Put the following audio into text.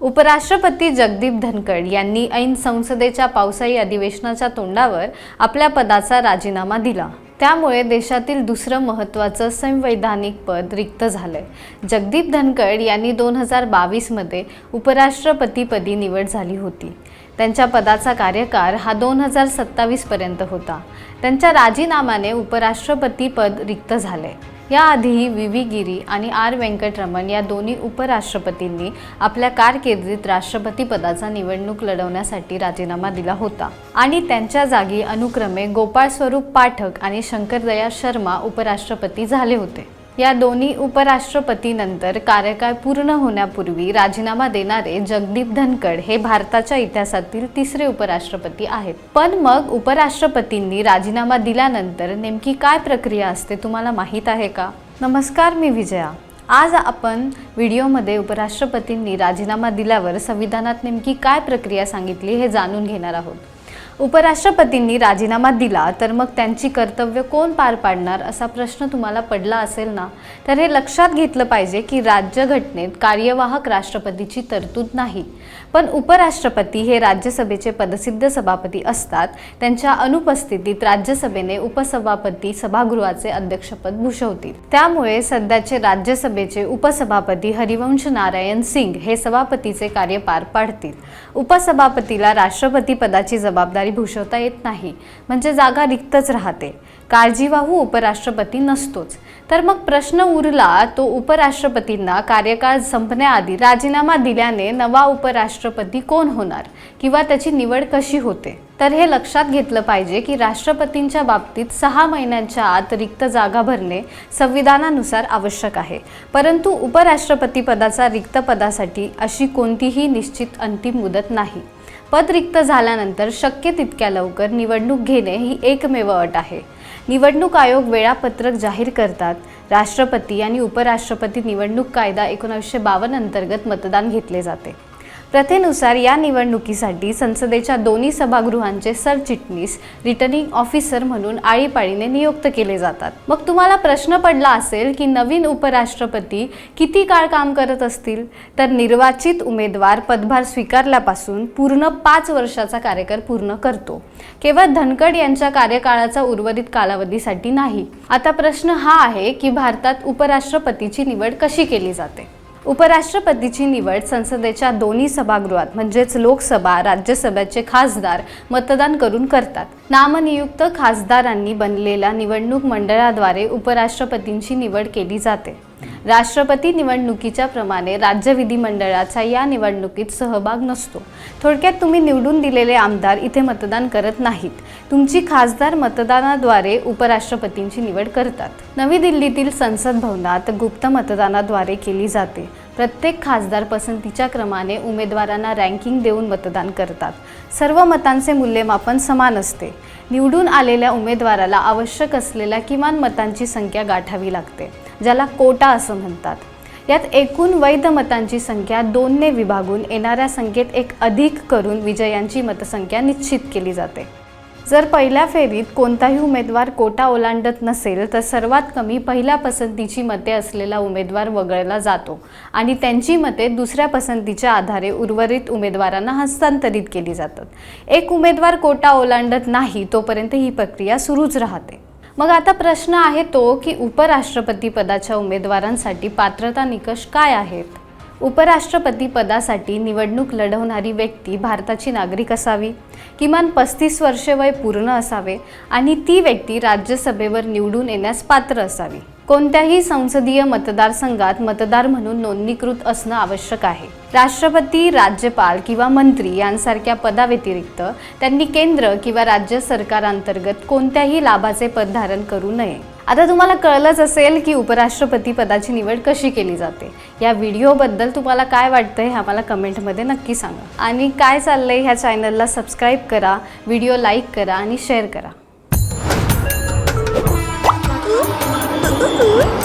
उपराष्ट्रपती जगदीप धनखड यांनी ऐन संसदेच्या पावसाळी अधिवेशनाच्या तोंडावर आपल्या पदाचा राजीनामा दिला. त्यामुळे देशातील दुसरं महत्त्वाचं संवैधानिक पद रिक्त झालंय. जगदीप धनखड यांनी दोन हजार बावीसमध्ये उपराष्ट्रपतीपदी निवड झाली होती. त्यांच्या पदाचा कार्यकाळ हा दोन हजार सत्तावीसपर्यंत होता. त्यांच्या राजीनाम्याने उपराष्ट्रपती पद रिक्त झाले याआधीही व्ही व्ही गिरी आणि आर व्यंकटरमण या दोन्ही उपराष्ट्रपतींनी आपल्या कारकिर्दीत राष्ट्रपती पदाचा निवडणूक लढवण्यासाठी राजीनामा दिला होता. आणि त्यांच्या जागी अनुक्रमे गोपाळ स्वरूप पाठक आणि शंकरदया शर्मा उपराष्ट्रपती झाले होते. या दोन्ही उपराष्ट्रपतीनंतर कार्यकाळ पूर्ण होण्यापूर्वी राजीनामा देणारे जगदीप धनखड हे भारताच्या इतिहासातील तिसरे उपराष्ट्रपती आहेत. पण मग उपराष्ट्रपतींनी राजीनामा दिल्यानंतर नेमकी काय प्रक्रिया असते तुम्हाला माहीत आहे का? नमस्कार मी विजया. आज आपण व्हिडिओमध्ये उपराष्ट्रपतींनी राजीनामा दिल्यावर संविधानात नेमकी काय प्रक्रिया सांगितली हे जाणून घेणार आहोत. उपराष्ट्रपतींनी राजीनामा दिला तर मग त्यांची कर्तव्य कोण पार पाडणार असा प्रश्न तुम्हाला पडला असेल ना? तर हे लक्षात घेतलं पाहिजे की राज्यघटनेत कार्यवाहक राष्ट्रपतीची तरतूद नाही. पण उपराष्ट्रपती हे राज्यसभेचे पदसिद्ध सभापती असतात. त्यांच्या अनुपस्थितीत राज्यसभेने उपसभापती सभागृहाचे अध्यक्षपद भूषवतील. त्यामुळे सध्याचे राज्यसभेचे उपसभापती हरिवंश नारायण सिंग हे सभापतीचे कार्य पार पाडतील. उपसभापतीला राष्ट्रपती पदाची जबाबदारी भूषवता येत नाही. म्हणजे जागा रिक्तच राहते. काळजीवाहू उपराष्ट्रपती नसतोच. तर मग प्रश्न उरला तो उपराष्ट्रपतींना कार्यकाळ संपण्याआधी राजीनामा दिल्याने नवा उपराष्ट्रपती कोण होणार किंवा त्याची निवड कशी होते? तर हे लक्षात घेतलं पाहिजे की राष्ट्रपतींच्या बाबतीत सहा महिन्यांच्या आत रिक्त जागा भरणे संविधानानुसार आवश्यक आहे. परंतु उपराष्ट्रपती पदाचा रिक्त पदासाठी अशी कोणतीही निश्चित अंतिम मुदत नाही. पद रिक्त झाल्यानंतर शक्य तितक्या लवकर निवडणूक घेणे ही एकमेव अट आहे. निवडणूक आयोग वेळापत्रक जाहीर करतात. राष्ट्रपती आणि उपराष्ट्रपती निवडणूक कायदा एकोणीसशे बावन्न अंतर्गत मतदान घेतले जाते. प्रथेनुसार या निवडणुकीसाठी संसदेच्या दोन्ही सभागृहांचे सरचिटणीस रिटर्निंग ऑफिसर म्हणून आळीपाळीने नियुक्त केले जातात. मग तुम्हाला प्रश्न पडला असेल की नवीन उपराष्ट्रपती किती काळ काम करत असतील? तर निर्वाचित उमेदवार पदभार स्वीकारल्यापासून पूर्ण पाच वर्षाचा कार्यकाळ पूर्ण करतो. केवळ धनकड यांच्या कार्यकाळाचा उर्वरित कालावधीसाठी नाही. आता प्रश्न हा आहे की भारतात उपराष्ट्रपतीची निवड कशी केली जाते? उपराष्ट्रपतीची निवड संसदेच्या दोन्ही सभागृहात म्हणजेच लोकसभा राज्यसभेचे खासदार मतदान करून करतात. नामनियुक्त खासदारांनी बनलेल्या निवडणूक मंडळाद्वारे उपराष्ट्रपतींची निवड केली जाते. राष्ट्रपती निवडणुकीच्या प्रमाणे राज्य विधिमंडळाचा या निवडणुकीत सहभाग नसतो. थोडक्यात तुम्ही निवडून दिलेले आमदार इथे मतदान करत नाहीत. तुमची खासदार मतदानाद्वारे उपराष्ट्रपतींची निवड करतात. नवी दिल्लीतील संसद भवनात गुप्त मतदानाद्वारे केली जाते. प्रत्येक खासदार पसंतीच्या क्रमाने उमेदवारांना रँकिंग देऊन मतदान करतात. सर्व मतांचे मूल्यमापन समान असते. निवडून आलेल्या उमेदवाराला आवश्यक असलेल्या किमान मतांची संख्या गाठावी लागते ज्याला कोटा असं म्हणतात. यात एकूण वैध मतांची संख्या दोनने विभागून येणाऱ्या संख्येत एक अधिक करून विजयांची मतसंख्या निश्चित केली जाते. जर पहिल्या फेरीत कोणताही उमेदवार कोटा ओलांडत नसेल तर सर्वात कमी पहिल्या पसंतीची मते असलेला उमेदवार वगळला जातो आणि त्यांची मते दुसऱ्या पसंतीच्या आधारे उर्वरित उमेदवारांना हस्तांतरित केली जातात. एक उमेदवार कोटा ओलांडत नाही तोपर्यंत ही प्रक्रिया सुरूच राहते. मग आता प्रश्न आहे तो की उपराष्ट्रपती पदाच्या उमेदवारांसाठी पात्रता निकष काय आहेत? उपराष्ट्रपती पदासाठी निवडणूक लढवणारी व्यक्ती भारताची नागरिक असावी. किमान पस्तीस वर्षे वय पूर्ण असावे आणि ती व्यक्ती राज्यसभेवर निवडून येण्यास पात्र असावी. कोणत्याही संसदीय मतदारसंघात मतदार म्हणून नोंदणीकृत असणं आवश्यक आहे. राष्ट्रपती राज्यपाल किंवा मंत्री यांसारख्या पदाव्यतिरिक्त त्यांनी केंद्र किंवा राज्य सरकारांतर्गत कोणत्याही लाभाचे पद धारण करू नये. आता तुम्हाला कळलंच असेल की उपराष्ट्रपती पदाची निवड कशी केली जाते या व्हिडिओबद्दल तुम्हाला काय वाटतं हे आम्हाला कमेंटमध्ये नक्की सांगा आणि काय चाललंय ह्या चॅनलला सबस्क्राईब करा व्हिडिओ लाईक करा आणि शेअर करा Ooh.